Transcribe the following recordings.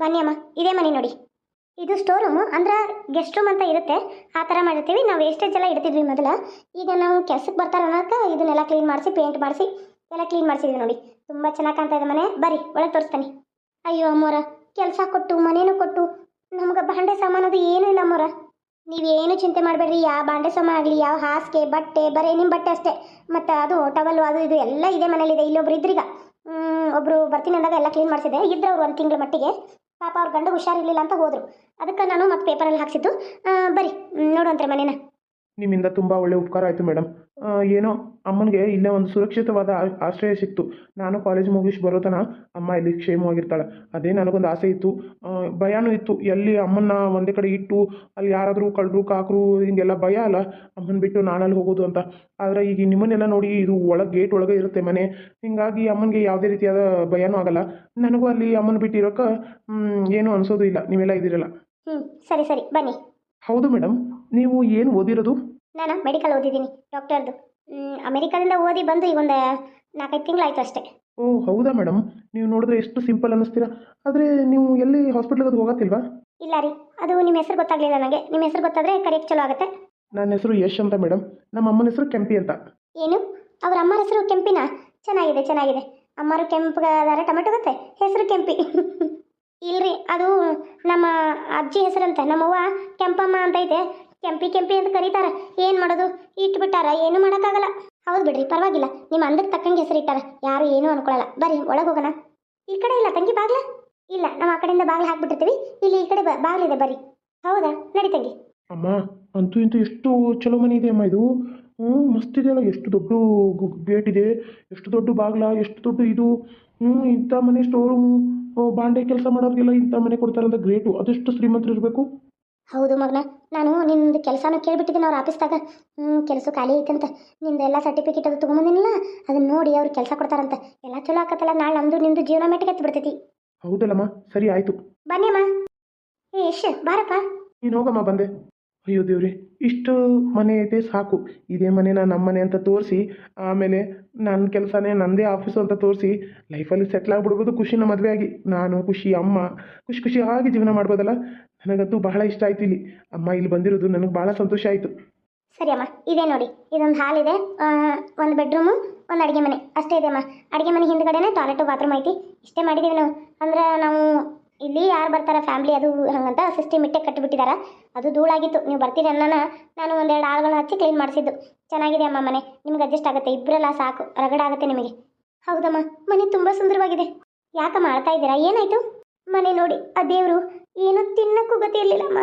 ಬನ್ನಿ ಅಮ್ಮ, ಇದೇ ಮನೆ ನೋಡಿ. ಇದು ಸ್ಟೋರ್ ರೂಮು ಅಂದ್ರೆ ಗೆಸ್ಟ್ ರೂಮ್ ಅಂತ ಇರುತ್ತೆ. ಆ ಥರ ಮಾಡಿರ್ತೀವಿ. ನಾವು ವೇಸ್ಟೇಜ್ ಎಲ್ಲ ಇಡ್ತಿದ್ವಿ ಮೊದಲು. ಈಗ ನಾವು ಕೆಲ್ಸಕ್ಕೆ ಬರ್ತಾರೆ ಅನ್ನೋಕೆ ಇದನ್ನೆಲ್ಲ ಕ್ಲೀನ್ ಮಾಡಿಸಿ ಪೇಂಟ್ ಮಾಡಿಸಿ, ಎಲ್ಲ ಕ್ಲೀನ್ ಮಾಡಿಸಿದ್ವಿ ನೋಡಿ. ತುಂಬ ಚೆನ್ನಾಗಿ ಕಾಣ್ತಾ ಇದೆ ಮನೆ. ಬರಿ ಒಳಗೆ ತೋರಿಸ್ತಾನೆ. ಅಯ್ಯೋ ಅಮ್ಮೋರ, ಕೆಲಸ ಕೊಟ್ಟು, ಮನೇನು ಕೊಟ್ಟು, ನಮ್ಗೆ ಬಾಂಡೆ ಸಾಮಾನು ಅದು ಏನೂ ಇಲ್ಲ ಅಮ್ಮೋರ. ನೀವೇನು ಚಿಂತೆ ಮಾಡಬೇಡ್ರಿ. ಯಾವ ಬಾಂಡೆ ಸಾಮಾನು ಆಗಲಿ, ಯಾವ ಹಾಸಿಗೆ, ಬಟ್ಟೆ, ಬರೀ ನಿಮ್ಮ ಬಟ್ಟೆ ಅಷ್ಟೇ. ಮತ್ತು ಅದು ಟವಲ್ಲು ಅದು ಇದು ಎಲ್ಲ ಇದೆ ಮನೇಲಿದೆ. ಇಲ್ಲೊಬ್ರು ಇದ್ರೀಗ. ಒಬ್ಬರು ಬರ್ತೀನಿ ಅಂದಾಗ ಎಲ್ಲ ಕ್ಲೀನ್ ಮಾಡಿಸಿದೆ ಇದ್ರೆ ಅವರು ಒಂದು ತಿಂಗಳ ಮಟ್ಟಿಗೆ. ಪಾಪ ಅವ್ರ ಗಂಡ ಹುಷಾರಿರ್ಲಿಲ್ಲ ಅಂತ ಹೋದ್ರು. ಅದಕ್ಕೆ ನಾನು ಮತ್ತೆ ಪೇಪರಲ್ಲಿ ಹಾಕ್ಸಿದ್ದು. ಬರೀ, ನೋಡುವಂತ್ರಿ ಮನೇನ. ನಿಮ್ಮಿಂದ ತುಂಬ ಒಳ್ಳೆ ಉಪಕಾರ ಆಯಿತು ಮೇಡಮ್ ಏನೋ ಅಮ್ಮನಿಗೆ ಇಲ್ಲೇ ಒಂದು ಸುರಕ್ಷಿತವಾದ ಆಶ್ರಯ ಸಿಕ್ತು. ನಾನು ಕಾಲೇಜ್ ಮುಗಿಸಿ ಬರೋ ತನಕ ಅಮ್ಮ ಇಲ್ಲಿ ಕ್ಷೇಮವಾಗಿರ್ತಾಳೆ. ಅದೇ ನನಗೊಂದು ಆಸೆ ಇತ್ತು. ಭಯನೂ ಇತ್ತು. ಎಲ್ಲಿ ಅಮ್ಮನ್ನ ಒಂದೇ ಕಡೆ ಇಟ್ಟು ಅಲ್ಲಿ ಯಾರಾದರೂ ಕಳ್ಳರು ಕಾಕರು ಹಿಂಗೆಲ್ಲ ಭಯ ಅಲ್ಲ? ಅಮ್ಮನ ಬಿಟ್ಟು ನಾನಲ್ಲಿ ಹೋಗೋದು ಅಂತ. ಆದರೆ ಈಗ ನಿಮ್ಮನ್ನೆಲ್ಲ ನೋಡಿ ಇದು ಒಳಗೆ ಗೇಟ್ ಒಳಗೆ ಇರುತ್ತೆ ಮನೆ. ಹೀಗಾಗಿ ಅಮ್ಮನಿಗೆ ಯಾವುದೇ ರೀತಿಯಾದ ಭಯನೂ ಆಗಲ್ಲ. ನನಗೂ ಅಲ್ಲಿ ಅಮ್ಮನ ಬಿಟ್ಟು ಇರೋಕೆ ಏನೂ ಅನಿಸೋದು ಇಲ್ಲ. ನೀವೆಲ್ಲ ಇದ್ದೀರಲ್ಲ? ಹ್ಞೂ ಸರಿ ಸರಿ. ಬನ್ನಿ. ಹೌದು ಮೇಡಮ್ ನೀವು ಏನು ಓದಿರೋದು? ನಾನು ಮೆಡಿಕಲ್ ಓದಿದ್ದೀನಿ ಡಾಕ್ಟರ್ದು ಅಮೆರಿಕಾದಿಂದ ಓದಿ ಬಂದು ಈಗ ಒಂದು ನಾಲ್ಕೈದು ತಿಂಗಳಾಯ್ತು ಅಷ್ಟೇ. ಓ ಹೌದಾ ಮೇಡಮ್ ನೀವು ನೋಡಿದ್ರೆ ಎಷ್ಟು ಸಿಂಪಲ್ ಅನ್ನಿಸ್ತೀರಾ? ಆದರೆ ನೀವು ಎಲ್ಲಿ ಹಾಸ್ಪಿಟ್ಲಿಗೆ ಅದು ಹೋಗತ್ತಿಲ್ವಾ? ಇಲ್ಲ ರೀ ಅದು ನಿಮ್ಮ ಹೆಸರು ಗೊತ್ತಾಗಲಿಲ್ಲ ನನಗೆ. ನಿಮ್ಮ ಹೆಸರು ಗೊತ್ತಾದರೆ ಕರೆಕ್ಟ್ ಚಲೋ ಆಗುತ್ತೆ. ನನ್ನ ಹೆಸರು ಯಶ್ ಅಂತ ಮೇಡಮ್ ನಮ್ಮ ಅಮ್ಮನ ಹೆಸರು ಕೆಂಪಿ ಅಂತ. ಏನು? ಅವ್ರ ಅಮ್ಮನ ಹೆಸರು ಕೆಂಪಿನ? ಚೆನ್ನಾಗಿದೆ ಚೆನ್ನಾಗಿದೆ. ಅಮ್ಮರು ಕೆಂಪಗಾದಾರ ಟೊಮೆಟೊ ಗೊತ್ತೆ? ಹೆಸರು ಕೆಂಪಿ. ಇಲ್ರಿ ಅದು ನಮ್ಮ ಅಜ್ಜಿ ಹೆಸರಂತೆ ನಮ್ಮವ್ವ ಕೆಂಪಮ್ಮ ಅಂತ ಐತೆ. ಕೆಂಪಿ ಕೆಂಪಿ ಅಂತ ಕರೀತಾರ. ಏನು ಮಾಡೋದು? ಇಟ್ಬಿಟ್ಟಾರ. ಏನು ಮಾಡೋಕ್ಕಾಗಲ್ಲ. ಹೌದು ಬಿಡ್ರಿ, ಪರವಾಗಿಲ್ಲ. ನಿಮ್ಮ ಅಂದಕ್ಕೆ ತಕ್ಕಂಗೆ ಹೆಸರು ಇಟ್ಟಾರ. ಯಾರು ಏನೂ ಅನ್ಕೊಳ್ಳಲ್ಲ ಬರ್ರಿ, ಒಳಗೆ ಹೋಗೋಣ. ಈ ಕಡೆ ಇಲ್ಲ ತಂಗಿ ಬಾಗ್ಲ? ಇಲ್ಲ, ನಾವು ಆ ಕಡೆಯಿಂದ ಬಾಗ್ಲ ಹಾಕ್ಬಿಟ್ಟಿರ್ತೀವಿ. ಇಲ್ಲಿ ಈ ಕಡೆ ಬ- ಇದೆ, ಬರ್ರಿ. ಹೌದಾ? ನಡಿ ತಂಗಿ. ಅಮ್ಮ, ಅಂತೂ ಇಂತೂ ಎಷ್ಟು ಚಲೋ ಮನೆ ಇದೆ ಅಮ್ಮ ಇದು. ಹ್ಞೂ ಮಸ್ತ್ ಇದೆಯಲ್ಲ ಎಷ್ಟು ದೊಡ್ಡ ಗೇಟ್ ಇದೆ. ಎಷ್ಟು ದೊಡ್ಡ ಬಾಗ್ಲ, ಎಷ್ಟು ದೊಡ್ಡ ಇದು. ಹ್ಞೂ ಇಂಥ ಮನೆ ಸ್ಟೋರೂಮು ಬಾಂಡೆ ಕೆಲಸ ಮಾಡೋರಿಗೆಲ್ಲ ಇಂಥ ಮನೆ ಕೊಡ್ತಾರಂತ ಗ್ರೇಟು. ಅದೆಷ್ಟು ಶ್ರೀಮಂತರು ಇರಬೇಕು? ಹೌದು ಮಗನ ನಾನು ನಿಂದು ಕೆಲಸನ ಕೇಳಿಬಿಟ್ಟಿದ್ದೀನಿ ಅವ್ರ ಆಫೀಸ್ದಾಗ. ಹ್ಞೂ ಕೆಲಸ ಖಾಲಿ ಐತಂತ. ನಿಂದು ಎಲ್ಲ ಸರ್ಟಿಫಿಕೇಟ್ ಅದು ತೊಗೊಂಬಂದಿನಿಲ್ಲ ಅದನ್ನ ನೋಡಿ ಅವ್ರು ಕೆಲಸ ಕೊಡ್ತಾರಂತ. ಎಲ್ಲ ಚಲೋ ಆಕತ್ತಲ್ಲ ನಾಳೆ ನಮ್ಮದು ನಿಂದು ಜೀವನ ಮೆಟ್ಟಿಗೆ ಹತ್ತಿ ಬಿಡ್ತೈತಿ ಹೌದಲ್ಲಮ್ಮ ಸರಿ ಆಯಿತು. ಬನ್ನಿಮ್ಮ ಏ ಯಶ್ ಬಾರಪ್ಪ. ನೀನು ಹೋಗಮ್ಮ ಬಂದೆ. ಅಯ್ಯೋ ದೇವ್ರಿ, ಇಷ್ಟು ಮನೆ ಐತೆ, ಸಾಕು. ಇದೇ ಮನೆನ ನಮ್ಮ ಮನೆ ಅಂತ ತೋರಿಸಿ, ಆಮೇಲೆ ನನ್ನ ಕೆಲಸನೇ ನನ್ನದೇ ಆಫೀಸು ಅಂತ ತೋರಿಸಿ ಲೈಫಲ್ಲಿ ಸೆಟ್ಲ್ ಆಗಿಬಿಡ್ಬೋದು ಖುಷಿನ ಮದುವೆ ಆಗಿ ನಾನು ಖುಷಿ ಅಮ್ಮ, ಖುಷಿ ಖುಷಿಯಾಗಿ ಜೀವನ ಮಾಡ್ಬೋದಲ್ಲ? ನನಗಂತೂ ಬಹಳ ಇಷ್ಟ ಆಯ್ತು ಇಲ್ಲಿ. ಅಮ್ಮ ಇಲ್ಲಿ ಬಂದಿರೋದು ನನಗೆ ಭಾಳ ಸಂತೋಷ ಆಯಿತು. ಸರಿ ಅಮ್ಮ, ಇದೆ ನೋಡಿ. ಇದೊಂದು ಹಾಲ್ ಇದೆ. ಒಂದು ಬೆಡ್ರೂಮು ಒಂದು ಅಡುಗೆ ಮನೆ. ಅಷ್ಟೇ ಇದೆ ಅಮ್ಮ. ಅಡುಗೆ ಮನೆ ಹಿಂದ್ಗಡೆನೇ ಟಾಯ್ಲೆಟು ಬಾತ್ರೂಮ್ ಐತಿ. ಇಷ್ಟೇ ಮಾಡಿದ್ದೀವಿ ನಾವು. ಅಂದ್ರೆ ನಾವು ಇಲ್ಲಿ ಯಾರು ಬರ್ತಾರೆ ಫ್ಯಾಮಿಲಿ ಅದು ಹಂಗಂತ ಸಿಸ್ಟಮ್ ಇಟ್ಟೆ ಕಟ್ಟಿಬಿಟ್ಟಿದ್ದಾರೆ ಅದು ಧೂಳಾಗಿತ್ತು, ನೀವು ಬರ್ತೀರಿ ಅನ್ನೋಣ ನಾನು ಒಂದೆರಡು ಆಳುಗಳನ್ನ ಹಚ್ಚಿ ಕ್ಲೀನ್ ಮಾಡಿಸಿದ್ದು. ಚೆನ್ನಾಗಿದೆ ಅಮ್ಮ ಮನೆ, ನಿಮ್ಗೆ ಅಡ್ಜಸ್ಟ್ ಆಗುತ್ತೆ ಇಬ್ಬರೆಲ್ಲ ಸಾಕು ರಗಡಾಗುತ್ತೆ ನಿಮಗೆ. ಹೌದಮ್ಮ, ಮನೆ ತುಂಬ ಸುಂದರವಾಗಿದೆ. ಯಾಕಮ್ಮ ಆಳ್ತಾ ಇದ್ದೀರಾ, ಏನಾಯ್ತು? ಮನೆ ನೋಡಿ, ಆ ದೇವರು ಏನೂ ತಿನ್ನಕ್ಕೂ ಗತಿ ಇರಲಿಲ್ಲ ಅಮ್ಮ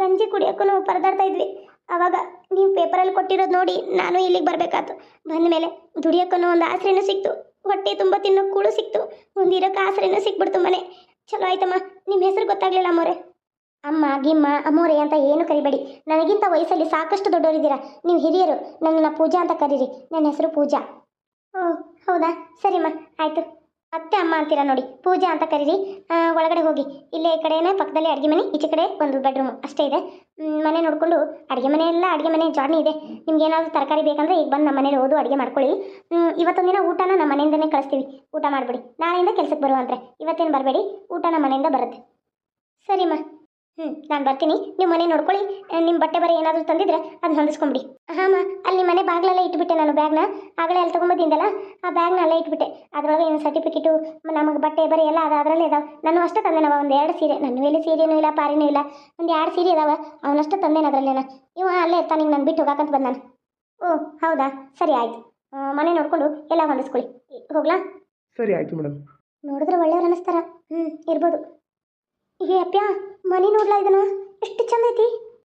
ಗಂಜಿ ಕುಡಿಯೋಕ್ಕೂ ಪರದಾಡ್ತಾ ಇದ್ವಿ. ಅವಾಗ ನೀವು ಪೇಪರಲ್ಲಿ ಕೊಟ್ಟಿರೋದು ನೋಡಿ ನಾನು ಇಲ್ಲಿಗೆ ಬರಬೇಕಾಯ್ತು ಬಂದ ಮೇಲೆ ದುಡಿಯೋಕ್ಕೂ ಒಂದು ಆಸರೆನೂ ಸಿಕ್ತು. ಹೊಟ್ಟೆ ತುಂಬ ತಿನ್ನೋ ಕೂಳು ಸಿಕ್ತು. ಒಂದಿರೋಕ್ಕೆ ಆಸರೆನೂ ಸಿಕ್ಬಿಡ್ತು ಮನೆ. ಚಲೋ ಆಯ್ತಮ್ಮ. ನಿಮ್ಮ ಹೆಸರು ಗೊತ್ತಾಗ್ಲಿಲ್ಲ ಅಮ್ಮೋರೆ. ಅಮ್ಮ, ಗಿಮ್ಮ, ಅಮ್ಮೋರೆ ಅಂತ ಏನು ಕರಿಬೇಡಿ. ನನಗಿಂತ ವಯಸ್ಸಲ್ಲಿ ಸಾಕಷ್ಟು ದೊಡ್ಡವರಿದ್ದೀರಾ ನೀವು ಹಿರಿಯರು, ನನ್ನನ್ನು ಪೂಜಾ ಅಂತ ಕರೀರಿ. ನನ್ನ ಹೆಸರು ಪೂಜಾ. ಓ, ಹೌದಾ? ಸರಿಮ್ಮ, ಆಯಿತು. ಅತ್ತೆ, ಅಮ್ಮ ಅಂತೀರಾ ನೋಡಿ. ಪೂಜೆ ಅಂತ ಕರೀರಿ. ಒಳಗಡೆ ಹೋಗಿ. ಇಲ್ಲೇ ಈ ಕಡೆನೇ, ಪಕ್ಕದಲ್ಲಿ ಅಡುಗೆ ಮನೆ, ಈಚೆ ಕಡೆ ಒಂದು ಬೆಡ್ರೂಮ್ ಅಷ್ಟೇ ಇದೆ. ಮನೆ ನೋಡಿಕೊಂಡು ಅಡುಗೆ ಮನೆ ಎಲ್ಲ ಅಡುಗೆ ಮನೆ ಜಾರ್ನಿ ಇದೆ. ನಿಮ್ಗೆ ಏನಾದರೂ ತರಕಾರಿ ಬೇಕಂದ್ರೆ ಈಗ ಬಂದು ನಮ್ಮ ಮನೇಲಿ ಓದು, ಅಡುಗೆ ಮಾಡ್ಕೊಳ್ಳಿ. ಇವತ್ತೊಂದಿನ ಇವತ್ತೊಂದು ದಿನ ಊಟನ ನಮ್ಮ ಮನೆಯಿಂದನೇ ಕಳಿಸ್ತೀವಿ. ಊಟ ಮಾಡಿಬಿಡಿ. ನಾಳೆಯಿಂದ ಕೆಲಸಕ್ಕೆ ಬರುವಂತೆ ಇವತ್ತೇನು ಬರಬೇಡಿ, ಊಟ ನಮ್ಮ ಮನೆಯಿಂದ ಬರುತ್ತೆ. ಸರಿಮ್ಮ. ಹ್ಞೂ ನಾನು ಬರ್ತೀನಿ. ನೀವು ಮನೆ ನೋಡ್ಕೊಳ್ಳಿ. ನಿಮ್ಮ ಬಟ್ಟೆ ಬರೀ ಏನಾದರೂ ತಂದಿದ್ರೆ ಅದನ್ನ ಹೊಂದಿಸ್ಕೊಂಬಿಡಿ. ಹಾಂ ಅಲ್ಲಿ ಮನೆ ಬಾಗಿಲೆಲ್ಲ ಇಟ್ಬಿಟ್ಟೆ ನಾನು ಬ್ಯಾಗ್ನ. ಆಗಲೇ ಅಲ್ಲಿ ತೊಗೊಂಬಂದಿಂದಲ್ಲ ಆ ಬ್ಯಾಗ್ನ ಅಲ್ಲೇ ಇಟ್ಬಿಟ್ಟೆ. ಅದರೊಳಗೆ ಏನು ಸರ್ಟಿಫಿಕೇಟು ನಮಗೆ ಬಟ್ಟೆ ಬರೀ ಎಲ್ಲ ಅದು ಅದರಲ್ಲೇ ಇದಾವೆ ನಾನು ಅಷ್ಟೇ ತಂದೆ ನಾವು ಒಂದು ಎರಡು ಸೀರೆ. ನನ್ನ ಮೇಲೆ ಸೀರೆನೂ ಇಲ್ಲ ಪಾರಿನೂ ಇಲ್ಲ. ಒಂದು ಎರಡು ಸೀರೆ ಇದಾವೆ ಅವನಷ್ಟು ತಂದೇನ ಅದರಲ್ಲೇನ. ಇವ ಅಲ್ಲೇ ಇರ್ತಾನೆ ಈಗ ನಾನು ಬಿಟ್ಟು ಹೋಗಾಕಂತ ನಾನು. ಓ ಹೌದಾ? ಸರಿ ಆಯ್ತು. ಮನೆ ನೋಡಿಕೊಂಡು ಎಲ್ಲ ಹೊಂದಿಸ್ಕೊಳ್ಳಿ. ಹೋಗ್ಲಾ? ಸರಿ ಆಯಿತು ಮೇಡಮ್ ನೋಡಿದ್ರೆ ಒಳ್ಳೆಯವ್ರು ಅನ್ನಿಸ್ತಾರ ಹ್ಞೂ ಇರ್ಬೋದು. ಏ ಅಪ್ಪ್ಯಾ ಮನೆ ನೋಡ್ಲಾ ಇದನ್ನ? ಎಷ್ಟು ಚಂದ ಐತಿ.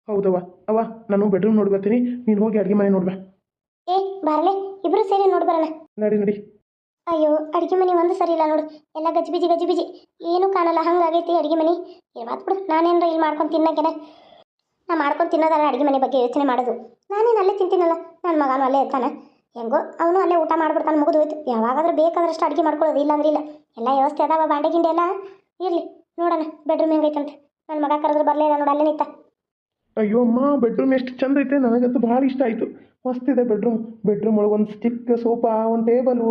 ಹೌದವ್ವ ಅವ್ವ ನಾನು ಬೆಡ್ರೂಮ್ ನೋಡಿ ಬರ್ತೀನಿ. ನೀನು ಹೋಗಿ ಅಡುಗೆ ಮನೆ ನೋಡ್ಬಾ. ಏ ಬರಲೇ ಇಬ್ರು ಸೇರಿ ನೋಡಿ ಬರೋಣ. ನಡಿ ನಡಿ. ಅಯ್ಯೋ ಅಡುಗೆ ಮನೆ ಒಂದು ಸರಿ ಇಲ್ಲ ನೋಡು. ಎಲ್ಲ ಗಜಿಬಿಜಿ ಗಜಿಬಿಜಿ ಏನೂ ಕಾಣಲ್ಲ ಹಂಗಾಗೈತಿ ಅಡುಗೆ ಮನೆ. ಇರ್ವಾತ್ ಬಿಡು ನಾನೇನ್ರ ಇಲ್ಲಿ ಮಾಡ್ಕೊಂಡು ತಿನ್ನಕ್ಕೆನ? ನಾ ಮಾಡ್ಕೊಂಡು ತಿನ್ನೋದಲ್ಲ ಅಡುಗೆ ಮನೆ ಬಗ್ಗೆ ಯೋಚನೆ ಮಾಡೋದು. ನಾನೇನು ಅಲ್ಲೇ ತಿಂತೀನಲ್ಲ ನನ್ನ ಮಗನೂ ಅಲ್ಲೇ ಇರ್ತಾನೆ. ಹೆಂಗೋ ಅವನು ಅಲ್ಲೇ ಊಟ ಮಾಡ್ಬಿಡ್ತಾನೆ ಮುಗಿದು ಹೋಯ್ತು. ಯಾವಾಗಾದ್ರೂ ಬೇಕಾದ್ರಷ್ಟು ಅಡಿಗೆ ಮಾಡ್ಕೊಳ್ಳೋದು ಇಲ್ಲ ಅಂದ್ರೆ ಇಲ್ಲ. ಎಲ್ಲ ವ್ಯವಸ್ಥೆ ಅದಾವ ಬಾಂಡೆ ಗಿಂಡೆ ಎಲ್ಲ? ಇರಲಿ. ನೋಡೋಣ ಬೆಡ್ರೂಮ್ ಹೆಂಗೈತಂತ. ನನ್ನ ಮಗ ಕರೆದ್ರೆ ಬರಲೇ ಇಲ್ಲ ನೋಡು ಅಲ್ಲೇ ನಿಂತ. ಅಯ್ಯೋ ಅಮ್ಮ ಬೆಡ್ರೂಮ್ ಎಷ್ಟು ಚಂದ ಐತೆ ನನಗಂತೂ ಭಾಳ ಇಷ್ಟ ಆಯಿತು. ಮಸ್ತ್ ಇದೆ ಬೆಡ್ರೂಮ್ ಬೆಡ್ರೂಮ್ ಒಳಗೆ ಒಂದು ಚಿಕ್ಕ ಸೋಫಾ ಒಂದು ಟೇಬಲು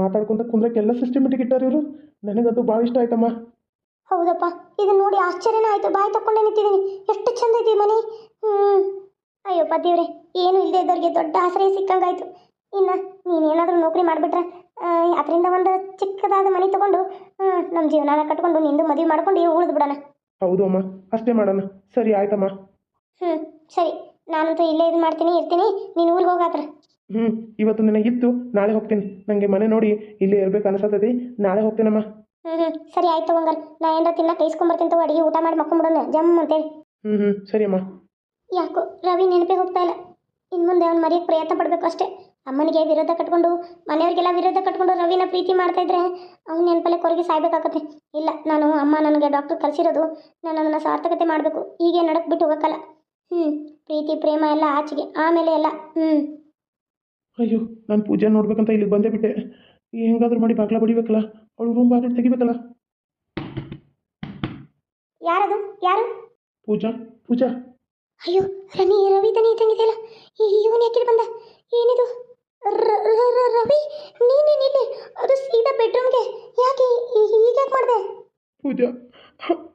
ಮಾತಾಡ್ಕೊಂತ ಕುಂದ್ರಕ್ಕೆ ಎಲ್ಲ ಸಿಸ್ಟಮೆಟಿಕ್ ಇಟ್ಟಾರ ಇವರು. ನನಗಂತೂ ಭಾಳ ಇಷ್ಟ ಆಯ್ತಮ್ಮ. ಹೌದಪ್ಪ ಇದನ್ನ ನೋಡಿ ಆಶ್ಚರ್ಯನೇ ಆಯಿತು. ಬಾಯಿ ತಕೊಂಡೆ ನಿಂತಿದ್ದೀನಿ ಎಷ್ಟು ಚಂದ ಐತಿ ಮನೆ. ಹ್ಞೂ ಅಯ್ಯಪ್ಪ ದೇವ್ರೆ ಏನು ಇಲ್ಲದೆ ಇದ್ದವ್ರಿಗೆ ದೊಡ್ಡ ಆಶ್ರಯ ಸಿಕ್ಕಂಗಾಯ್ತು. ಇನ್ನು ನೀನೇನಾದರೂ ನೌಕರಿ ಮಾಡಿಬಿಟ್ರೆ ಅದರಿಂದ ಒಂದು ಚಿಕ್ಕದಾದ ಮನೆ ತಗೊಂಡು ನಮ್ಮ ಜೀವನ ಕಟ್ಕೊಂಡು ನಿಂದು ಮದುವೆ ಮಾಡ್ಕೊಂಡು ಉಳಿದು ಬಿಡೋಣ. ಹೌದು ಅಮ್ಮ ಅಷ್ಟೇ ಮಾಡೋಣ. ಸರಿ ಆಯ್ತಮ್ಮ. ಹ್ಞೂ ಸರಿ. ನಾನಂತೂ ಇಲ್ಲೇ ಇದು ಮಾಡ್ತೀನಿ ಇರ್ತೀನಿ. ನೀನು ಊರಿಗೆ ಹೋಗಾತ್ರ ಹ್ಞೂ ಇವತ್ತು ನನಗಿತ್ತು ನಾಳೆ ಹೋಗ್ತೀನಿ. ನನಗೆ ಮನೆ ನೋಡಿ ಇಲ್ಲೇ ಇರ್ಬೇಕು ಅನ್ಸತ್ತೈತಿ ನಾಳೆ ಹೋಗ್ತೀನಮ್ಮ. ಹ್ಞೂ ಹ್ಞೂ ಸರಿ ಆಯ್ತು ಹಂಗಾರೆ ನಾ ಏನಾರ ತಿನ್ನ ಕೈಸ್ಕೊಂಬರ್ತೀನಿ ತಗೋ ಅಡಿಗೆ ಊಟ ಮಾಡಿ ಮಕ್ಕೊಂಬಿಡೋಣ. ಜಮ್ ಅಂತೇಳಿ. ಹ್ಞೂ ಹ್ಞೂ ಸರಿ ಅಮ್ಮ ಯಾಕೋ ರವಿ ನೆನಪೇ ಹೋಗ್ತಾ ಇಲ್ಲ. ಇನ್ನು ಮುಂದೆ ಅವ್ನು ಮರೆಯಕ್ಕೆ ಪ್ರಯತ್ನ ಪಡ್ಬೇಕು ಅಷ್ಟೇ. ಅಮ್ಮನಿಗೆ ವಿರೋಧ ಕಟ್ಕೊಂಡು ಮನೆಯವ್ರಿಗೆಲ್ಲ ವಿರೋಧ ಕಟ್ಕೊಂಡು ರವಿನ ಪ್ರೀತಿ ಮಾಡ್ತಾ ಇದ್ರೆ ಅವ್ನ ನೆನಪಲ್ಲೇ ಕೊರಗಿ ಸಾಯ್ಬೇಕಾಗತ್ತೆ. ಇಲ್ಲ ನಾನು ಅಮ್ಮ ನನಗೆ ಡಾಕ್ಟರ್ ಕಲಿಸಿರೋದು ನಾನು ಅದನ್ನು ಸಾರ್ಥಕತೆ ಮಾಡಬೇಕು. ಹೀಗೆ ನಡಕ್ ಬಿಟ್ಟು ಹೋಗಕ್ಕಲ್ಲ. ಹ್ಞೂ ಪ್ರೀತಿ ಪ್ರೇಮ ಎಲ್ಲ ಆಚೆಗೆ ಆಮೇಲೆ ಎಲ್ಲ ಹ್ಞೂ ಅಯ್ಯೋ ನಾನು ಪೂಜೆ ನೋಡ್ಬೇಕಂತ ಇಲ್ಲಿಗೆ ಬಂದೇ ಬಿಟ್ಟೆ. ಹೆಂಗಾದ್ರೂ ಮಾಡಿ ಬಾಗ್ಲ ಬಡಿಬೇಕಲ್ಲ ಅವಳು ರೂಮ್ ಬಾಗಿಲು ತೆಗಿಬೇಕಲ್ಲ. ಯಾರದು? ಯಾರು? ಪೂಜಾ ಪೂಜಾ. ಅಯ್ಯೋ ರನಿ ರವಿ ತನಿ ತಂಗಿದೆಯಲ್ಲ ಈ ಇವನು ಯಾಕೆ ಬಂದ? ಏನಿದು? ರವಿ ನೀನೇನಿಲ್ಲಿ ಅದು ಸೀದಾ ಬೆಡ್ರೂಮ್ಗೆ ಯಾಕೆ ಹೀಗ್ಯಾಕೆ ಮಾಡಿದೆ? ಪೂಜಾ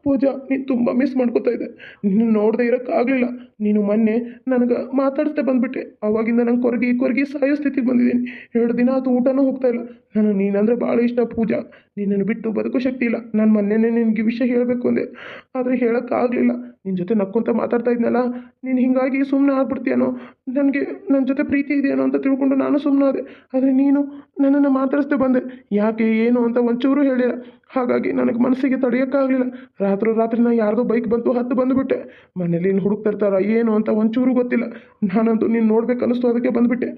ಪೂಜಾ, ನೀನು ತುಂಬ ಮಿಸ್ ಮಾಡ್ಕೋತಾ ಇದ್ದೆ. ನಿನ್ನ ನೋಡದೆ ಇರೋಕ್ಕಾಗಲಿಲ್ಲ. ನೀನು ಮೊನ್ನೆ ನನಗೆ ಮಾತಾಡಿಸ್ದೆ ಬಂದ್ಬಿಟ್ಟೆ ಅವಾಗಿಂದ ನಂಗೆ ಕೊರಗಿ ಕೊರಗಿ ಸಾಯೋ ಸ್ಥಿತಿಗೆ ಬಂದಿದ್ದೀನಿ. ಎರಡು ದಿನ ಆತು ಊಟನೂ ಹೋಗ್ತಾ ಇಲ್ಲ. ನಾನು ನೀನಂದರೆ ಭಾಳ ಇಷ್ಟ ಪೂಜಾ. ನಿನ್ನನ್ನು ಬಿಟ್ಟು ಬದುಕೋ ಶಕ್ತಿ ಇಲ್ಲ. ನಾನು ಮೊನ್ನೆನೇ ನಿನಗೆ ವಿಷಯ ಹೇಳಬೇಕು ಅಂದೆ. ಆದರೆ ಹೇಳೋಕ್ಕಾಗಲಿಲ್ಲ. ನಿನ್ನ ಜೊತೆ ನಕ್ಕೊಂತ ಮಾತಾಡ್ತಾ ಇದ್ನಲ್ಲ, ನೀನು ಹಿಂಗಾಗಿ ಸುಮ್ಮನೆ ಆಗ್ಬಿಡ್ತೀಯನೋ? ನನಗೆ ನನ್ನ ಜೊತೆ ಪ್ರೀತಿ ಇದೆಯೇನೋ ಅಂತ ತಿಳ್ಕೊಂಡು ನಾನು ಸುಮ್ಮನೆ ಆದೆ. ಆದರೆ ನೀನು ನನ್ನನ್ನು ಮಾತಾಡಿಸ್ದೆ ಬಂದೆ. ಯಾಕೆ, ಏನು ಅಂತ ಒಂಚೂರು ಹೇಳಿಲ್ಲ. ಹಾಗಾಗಿ ನನಗೆ ಮನಸ್ಸಿಗೆ ತಡೆಯೋಕ್ಕಾಗಲಿಲ್ಲ. ರಾತ್ರಿ ರಾತ್ರಿ ನಾನು ಯಾರ್ದೋ ಬೈಕ್ ಬಂತು, ಹತ್ತು ಬಂದುಬಿಟ್ಟೆ. ಮನೇಲಿ ಇನ್ನು ಹುಡುಕ್ತಿರ್ತಾರ ಏನು ಅಂತ ಒಂಚೂರು ಗೊತ್ತಿಲ್ಲ. ನಾನಂತೂ ನೀನು ನೋಡ್ಬೇಕು ಅನ್ನಿಸ್ತು ಅದಕ್ಕೆ ಬಂದುಬಿಟ್ಟೆ.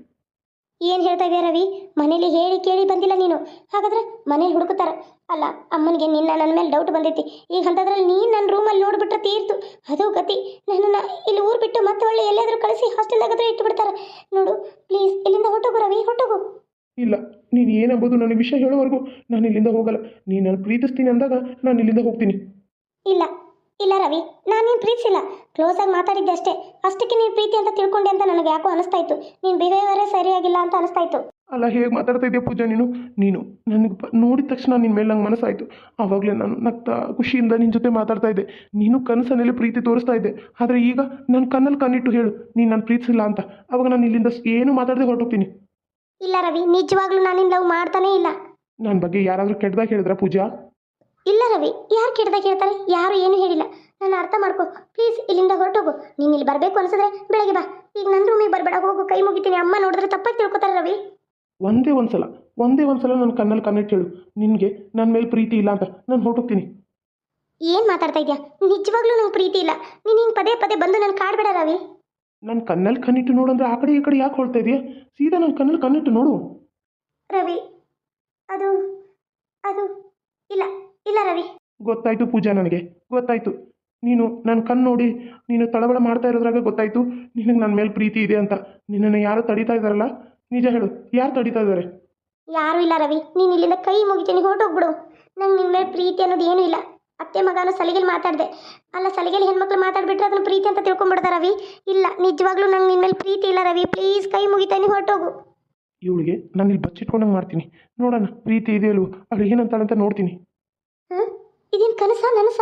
ಏನು ಹೇಳ್ತಾ ಇದೆಯಾ ರವಿ? ಮನೇಲಿ ಹೇಳಿ ಕೇಳಿ ಬಂದಿಲ್ಲ ನೀನು. ಹಾಗಾದ್ರೆ ಮನೇಲಿ ಹುಡುಕುತ್ತಾರ? ಅಲ್ಲ ಅಮ್ಮನಿಗೆ ನಿನ್ನ ನನ್ನ ಮೇಲೆ ಡೌಟ್ ಬಂದೈತಿ. ಈಗ ಅಂಥದ್ರಲ್ಲಿ ನೀನು ನನ್ನ ರೂಮಲ್ಲಿ ನೋಡ್ಬಿಟ್ರೆ ತೀರ್ತು. ಅದು ಗತಿ. ನನ್ನನ್ನು ಇಲ್ಲಿ ಊರು ಬಿಟ್ಟು ಮತ್ತೆ ಒಳ್ಳೆ ಎಲ್ಲಾದರೂ ಕಳಿಸಿ ಹಾಸ್ಟೆಲ್ದಾಗಾದ್ರೂ ಇಟ್ಟು ಬಿಡ್ತಾರ ನೋಡು ಪ್ಲೀಸ್ ಇಲ್ಲಿಂದ ಹೊಟ್ಟೋಗು ರವಿ ಹೊಟ್ಟೋಗು ಇಲ್ಲ ನೀನು ಏನಂಬೋದು ನನಗೆ ವಿಷಯ ಹೇಳುವವರೆಗೂ ನಾನು ಇಲ್ಲಿಂದ ಹೋಗಲ್ಲ. ನೀನು ನಾನು ಪ್ರೀತಿಸ್ತೀನಿ ಅಂದಾಗ ನಾನು ಇಲ್ಲಿಂದ ಹೋಗ್ತೀನಿ. ಇಲ್ಲ ಇಲ್ಲ ರವಿ ನಾನು ನೀನು ಪ್ರೀತಿಸಿಲ್ಲ ಕ್ಲೋಸ್ ಆಗಿ ಮಾತಾಡಿದ್ದೆ ಅಷ್ಟೇ. ಅಷ್ಟಕ್ಕೆ ನೀನು ಪ್ರೀತಿ ಅಂತ ತಿಳ್ಕೊಂಡೆ ಅಂತ ನನಗೆ ಯಾಕೋ ಅನಿಸ್ತಾ ಇತ್ತು ನೀನು ಬಿಹೇವಿಯರೇ ಸರಿಯಾಗಿಲ್ಲ ಅಂತ ಅನಿಸ್ತಾ ಇತ್ತು ಅಲ್ಲ ಹೇಗೆ ಮಾತಾಡ್ತಾ ಇದೆಯಾ ಪೂಜಾ ನೀನು? ನೀನು ನನಗೆ ನೋಡಿದ ತಕ್ಷಣ ನಿನ್ನ ಮೇಲೆ ನಂಗೆ ಮನಸ್ಸಾಯಿತು. ಆವಾಗಲೇ ನಾನು ನಗ್ತಾ ಖುಷಿಯಿಂದ ನಿನ್ನ ಜೊತೆ ಮಾತಾಡ್ತಾ ಇದ್ದೆ. ನೀನು ಕನಸಿನಲ್ಲಿ ಪ್ರೀತಿ ತೋರಿಸ್ತಾ ಇದ್ದೆ. ಆದರೆ ಈಗ ನನ್ನ ಕಣ್ಣಲ್ಲಿ ಕಣ್ಣಿಟ್ಟು ಹೇಳು ನೀನು ನಾನು ಪ್ರೀತಿಸಿಲ್ಲ ಅಂತ. ಅವಾಗ ನಾನು ಇಲ್ಲಿಂದ ಏನು ಮಾತಾಡದೆ ಹೊರಟೋಗ್ತೀನಿ. ಇಲ್ಲ ರವಿ ನಿಜವಾಗ್ಲೂ ನಾನಿನ್ ಲವ್ ಮಾಡ್ತಾನೇ ಇಲ್ಲ. ನನ್ನ ಬಗ್ಗೆ ಯಾರಾದರೂ ಕೆಟ್ಟದಾಗ ಹೇಳಿದ್ರಾ ಪೂಜಾ? ಇಲ್ಲ ರವಿ ಯಾರು ಕೆಟ್ಟದಾಗ ಹೇಳ್ತಾರೆ? ಯಾರು ಏನು ಹೇಳಿಲ್ಲ. ನಾನು ಅರ್ಥ ಮಾಡ್ಕೊ. ಪ್ಲೀಸ್ ಇಲ್ಲಿಂದ ಹೊರಟೋಗು. ನೀನು ಇಲ್ಲಿ ಬರಬೇಕು ಅನ್ಸಿದ್ರೆ ಬೆಳಗ್ಗೆ ಬಾ. ಈಗ ನನ್ನ ರೂಮಿಗೆ ಬರಬೇಡ. ಹೋಗು ಕೈ ಮುಗಿತೀನಿ. ಅಮ್ಮ ನೋಡಿದ್ರೆ ತಪ್ಪಾಗಿ ತಿಳ್ಕೊತಾರೆ ರವಿ. ಒಂದೇ ಒಂದ್ಸಲ ಒಂದೇ ಒಂದ್ಸಲ ನನ್ನ ಕಣ್ಣಲ್ಲಿ ಕಣ್ಣಿಟ್ಟು ಹೇಳು. ನಿನಗೆ ನನ್ನ ಮೇಲೆ ಪ್ರೀತಿ ಇಲ್ಲ ಅಂತ. ನಾನು ಹೊರಟೋಗ್ತೀನಿ. ಏನು ಮಾತಾಡ್ತಾ ಇದ್ಯಾ? ನಿಜವಾಗ್ಲೂ ನಂಗೆ ಪ್ರೀತಿ ಇಲ್ಲ. ನೀನು ಹಿಂಗೆ ಪದೇ ಪದೇ ಬಂದು ನಾನು ಕಾಡ್ಬೇಡ ರವಿ. ನನ್ನ ಕಣ್ಣಲ್ಲಿ ಕಣ್ಣಿಟ್ಟು ನೋಡು ಅಂದ್ರೆ ಆ ಕಡೆ ಈ ಕಡೆ ಯಾಕೆ ಹೊಳ್ತಾ ಇದೆಯಾ? ಸೀದಾ ನನ್ನ ಕಣ್ಣಲ್ಲಿ ಕಣ್ಣಿಟ್ಟು ನೋಡು. ರವಿ ಅದು ಅದು ಇಲ್ಲ. ಇಲ್ಲ ರವಿ. ಗೊತ್ತಾಯ್ತು ಪೂಜಾ ನನಗೆ. ಗೊತ್ತಾಯ್ತು. ನೀನು ನನ್ನ ಕಣ್ಣು ನೋಡಿ ನೀನು ತಳಬಳ ಮಾಡ್ತಾ ಇರೋದ್ರಾಗ ಗೊತ್ತಾಯ್ತು. ನಿನಗೆ ನನ್ನ ಮೇಲೆ ಪ್ರೀತಿ ಇದೆ ಅಂತ. ನಿನ್ನನ್ನು ಯಾರು ತಡೀತಾ ಇದ್ದಾರಲ್ಲ? ನಿಜ ಹೇಳು ಯಾರು ತಡೀತಾ ಇದ್ದಾರೆ? ಯಾರು ಇಲ್ಲ ರವಿ. ನೀನು ಇಲ್ಲಿಂದ ಕೈ ಮುಗಿತೀನಿ ಹೊರಟೋಗ್ಬಿಡು. ನಂಗೆ ನಿನ್ನ ಮೇಲೆ ಪ್ರೀತಿ ಅನ್ನೋದು ಏನೂ ಇಲ್ಲ. ಅತ್ತೆ ಮಗನ ಸಲಿಗೆಲಿ ಮಾತಾಡಿದೆ. ಅಲ್ಲ ಸಲಿಗೆಲಿ ಹೆಣ್ಮಕ್ಳು ಮಾತಾಡ್ಬಿಟ್ರೆ ಅದನ್ನ ಪ್ರೀತಿ ಅಂತ ತಿಳ್ಕೊಂಬಿಡ್ದ ರವಿ? ಇಲ್ಲ ನಿಜವಾಗ್ಲೂ ನಂಗೆ ನಿನ್ನ ಮೇಲೆ ಪ್ರೀತಿ ಇಲ್ಲ ರವಿ. ಪ್ಲೀಸ್ ಕೈ ಮುಗಿತಾನೆ ಹೊರಟೋಗು. ಇವಳಿಗೆ ನಾನು ಇಲ್ಲಿ ಬಚ್ಚಿಟ್ಕೊಂಡಂಗೆ ಮಾಡ್ತೀನಿ. ನೋಡೋಣ ಪ್ರೀತಿ ಇದೆಯಲ್ವ? ಅವಳು ಏನಂತಾಳಂತ ನೋಡ್ತೀನಿ. ಹಾಂ? ಇದೇನು ಕನಸ ನನಸ?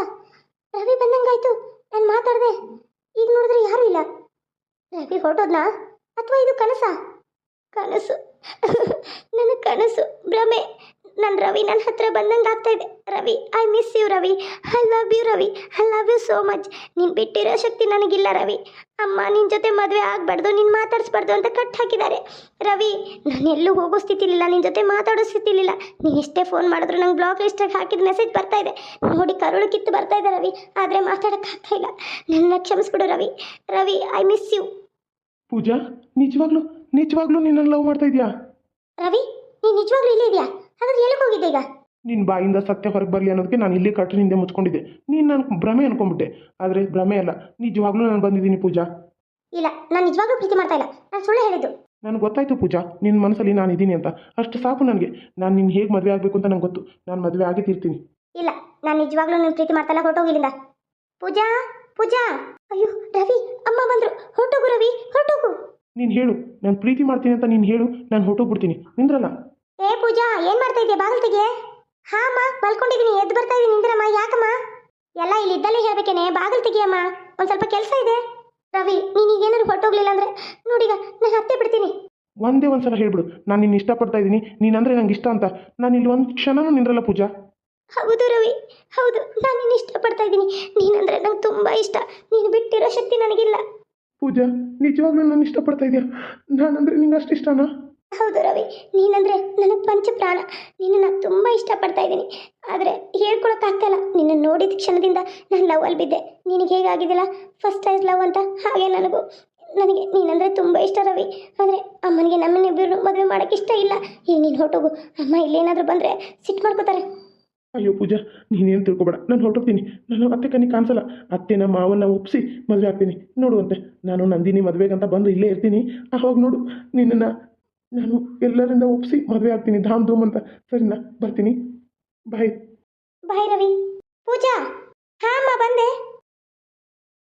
ರವಿ ಬಂದಂಗಾಯ್ತು. ನಾನು ಮಾತಾಡಿದೆ. ಈಗ ನೋಡಿದ್ರೆ ಯಾರು ಇಲ್ಲ. ರವಿ ಹೊರಟೋದ್ನಾ? ಅಥವಾ ಇದು ಕನಸ? ಕನಸು. ನನ್ನ ಕನಸು. ಭ್ರಮೆ. ನನ್ನ ರವಿ ನನ್ನ ಹತ್ರ ಬಂದಂಗೆ ಆಗ್ತಾ ಇದೆ. Ravi I miss you Ravi. I love you Ravi. I love you so much ನೀನು ಬಿಟ್ಟಿರೋ ಶಕ್ತಿ ನನಗಿಲ್ಲ ರವಿ. ಅಮ್ಮ ನಿನ್ನ ಜೊತೆ ಮದುವೆ ಆಗಬಾರ್ದು ನೀನು ಮಾತಾಡಿಸ್ಬಾರ್ದು ಅಂತ ಕಟ್ ಹಾಕಿದ್ದಾರೆ. ರವಿ ನಾನು ಎಲ್ಲೂ ಹೋಗೋ ಸ್ಥಿತಿಲಿಲ್ಲ ನಿನ್ನ ಜೊತೆ ಮಾತಾಡೋ ಸ್ಥಿತಿಲಿಲ್ಲ. ನೀನು ಎಷ್ಟೇ ಫೋನ್ ಮಾಡಿದ್ರು ನಂಗೆ ಬ್ಲಾಕ್ ಲಿಸ್ಟಾಗಿ ಹಾಕಿದ ಮೆಸೇಜ್ ಬರ್ತಾ ಇದೆ. ನೋಡಿ ಕರುಳು ಕಿತ್ತು ಬರ್ತಾ ಇದೆ ರವಿ ಆದರೆ ಮಾತಾಡೋಕ್ಕಾಗ್ತಾ ಇಲ್ಲ. ನನ್ನ ಕ್ಷಮಿಸ್ಬಿಡು Ravi. Ravi I miss you Pooja ನಿಜವಾಗ್ಲೂ ನಿಜವಾಗ್ಲೂ ನಿನ್ನನ್ನು ಲವ್ ಮಾಡ್ತಾ ಇದೆಯಾ? ರವಿ ನೀನು ನಿಜವಾಗ್ಲೂ ಇಲ್ಲೇ ಇದೆಯಾ? ಹಾಗಾದ್ರೆ ಎಲ್ಲಿಗೆ ಹೋಗಿದ್ದೆ ಈಗ? ನಿನ್ನ ಬಾಯಿಂದ ಸತ್ಯ ಹೊರಗೆ ಬರಲಿ ಅನ್ನೋದಕ್ಕೆ ನಾನು ಇಲ್ಲಿ ಕಟ್ಟಿನ ಹಿಂದೆ ಮುಚ್ಕೊಂಡಿದ್ದೆ. ನೀನು ನಾನು ಭ್ರಮೆ ಅನ್ಕೊಂಡ್ಬಿಟ್ಟೆ ಆದರೆ ಭ್ರಮೆ ಅಲ್ಲ ನಿಜವಾಗ್ಲೂ ನಾನು ಬಂದಿದ್ದೀನಿ ಪೂಜಾ. ಇಲ್ಲ ನಾನು ನಿಜವಾಗ್ಲೂ ಪ್ರೀತಿ ಮಾಡ್ತಾ ಇಲ್ಲ. ನಾನು ಸುಳ್ಳು ಹೇಳಿದ್ದು. ನನಗೆ ಗೊತ್ತಾಯ್ತು ಪೂಜಾ ನಿನ್ನ ಮನಸ್ಸಲ್ಲಿ ನಾನು ಇದ್ದೀನಿ ಅಂತ. ಅಷ್ಟು ಸಾಕು ನನಗೆ. ನಾನು ನಿನ್ನ ಹೇಗೆ ಮದುವೆ ಆಗಬೇಕು ಅಂತ ನಂಗೆ ಗೊತ್ತು. ನಾನು ಮದುವೆ ಆಗಿ ತೀರ್ತೀನಿ. ಇಲ್ಲ ನಾನು ನಿಜವಾಗ್ಲೂ ನಿನ್ನ ಪ್ರೀತಿ ಮಾಡ್ತಾ ಇಲ್ಲ ಹೊರಟೋಗಿಲ್ಲಿಂದ. ಪೂಜಾ ಪೂಜಾ. ಅಯ್ಯೋ ರವಿ ಅಮ್ಮ ಬಂದರು. ಹೊರಟೋಗು ರವಿ ಹೊರಟೋಗು. ನೀನು ಹೇಳು ನಾನು ಪ್ರೀತಿ ಮಾಡ್ತೀನಿ ಅಂತ ನೀನು ಹೇಳು ನಾನು ಹೊರಟೋಗ್ಬಿಡ್ತೀನಿ. ನಿಂದ್ರಲ್ಲ? ಏ ಪೂಜಾ ಏನು ಮಾಡ್ತಾ ಇದೆಯಾ ಬಾಗಿಲು ತೆಗೆ ಹಾ ಅಮ್ಮ ಮಲ್ಕೊಂಡಿದ್ದೀನಿ ಎದ್ದು ಬರ್ತಾ ಇದ್ದೀನಿ ಇಂದಿರಮ್ಮ ಯಾಕಮ್ಮ? ಎಲ್ಲ ಇಲ್ಲಿ ಇದ್ದಲ್ಲೇ ಹೇಳ್ಬೇಕೇನೆ ಬಾಗಿಲು ತೆಗಿಯಮ್ಮ ಒಂದು ಸ್ವಲ್ಪ ಕೆಲಸ ಇದೆ. ರವಿ ನೀನು ಏನಾದ್ರು ಹೊರಟೋಗ್ಲಿಲ್ಲ ಅಂದ್ರೆ ನೋಡಿಗ ನಾನು ಹತ್ತೆ ಬಿಡ್ತೀನಿ. ಒಂದೇ ಒಂದ್ಸಲ ಹೇಳ್ಬಿಡು ನಾನು ನಿನ್ನ ಇಷ್ಟಪಡ್ತಾ ಇದ್ದೀನಿ ನೀನಂದ್ರೆ ನಂಗೆ ಇಷ್ಟ ಅಂತ. ನಾನು ಇಲ್ಲಿ ಒಂದು ಕ್ಷಣನೂ ನಿಂದ್ರಲ್ಲ ಪೂಜಾ. ಹೌದು ರವಿ ಹೌದು ನಾನು ನಿನ್ನ ಇಷ್ಟಪಡ್ತಾ ಇದ್ದೀನಿ ನೀನಂದ್ರೆ ನಂಗೆ ತುಂಬಾ ಇಷ್ಟ ನೀನು ಬಿಟ್ಟಿರೋ ಶಕ್ತಿ ನನಗಿಲ್ಲ. ಪೂಜಾ ನಿಜವಾಗ್ಲೂ ನಾನು ಇಷ್ಟಪಡ್ತಾ ಇದೆಯಾ? ನಾನಂದ್ರೆ ನಿಂಗೆ ಅಷ್ಟು ಇಷ್ಟನಾ? ಹೌದು ರವಿ, ನೀನಂದ್ರೆ ನನಗೆ ಪಂಚ ಪ್ರಾಣ ನಿನ್ನನ್ನು ತುಂಬ ಇಷ್ಟಪಡ್ತಾ ಇದ್ದೀನಿ. ಆದರೆ ಹೇಳ್ಕೊಳಕ್ಕಾಗ್ತಾಯಿಲ್ಲ ನಿನ್ನ ನೋಡಿದ ಕ್ಷಣದಿಂದ ನಾನು ಲವಲ್ಲಿ ಬಿದ್ದೆ. ನಿನಗೆ ಹೇಗಾಗಿದ್ದಿಲ್ಲ ಫಸ್ಟ್ ಟೈಮ್ ಲವ್ ಅಂತ? ಹಾಗೆ ನನಗೂ. ನನಗೆ ನೀನಂದರೆ ತುಂಬ ಇಷ್ಟ ರವಿ. ಆದರೆ ಅಮ್ಮನಿಗೆ ನಮ್ಮನ್ನಿಬ್ಬರು ಮದುವೆ ಮಾಡೋಕ್ಕೆ ಇಷ್ಟ ಇಲ್ಲ. ಈಗ ನೀನು ಹೊರಟೋಗು. ಅಮ್ಮ ಇಲ್ಲೇನಾದರೂ ಬಂದರೆ ಸಿಟ್ಟು ಮಾಡ್ಕೋತಾರೆ. ಅಯ್ಯೋ ಪೂಜಾ, ನೀನೇನು ತಿಳ್ಕೊಬೇಡ. ನಾನು ಹೊರಟೋಗ್ತೀನಿ. ನಾನು ಅತ್ತೆ ಕನಿ ಕಾಣಿಸಲ್ಲ. ಅತ್ತೆನ, ಮಾವನ್ನ ಒಪ್ಪಿಸಿ ಮದುವೆ ಆಗ್ತೀನಿ. ನೋಡುವಂತೆ ನಾನು ನಂದಿನಿ ಮದುವೆಗಂತ ಬಂದು ಇಲ್ಲೇ ಇರ್ತೀನಿ. ಆವಾಗ ನೋಡು, ನಿನ್ನನ್ನು ನಾನು ಎಲ್ಲರಿಂದ ಒಪ್ಪಿಸಿ ಮದುವೆ ಆಗ್ತೀನಿ. ಧಾಮ್ ಧೂಮ್ ಅಂತ. ಸರಿನಾ? ಬರ್ತೀನಿ. ಬಾಯ್ ಬಾಯ್ ರವಿ ಪೂಜಾ!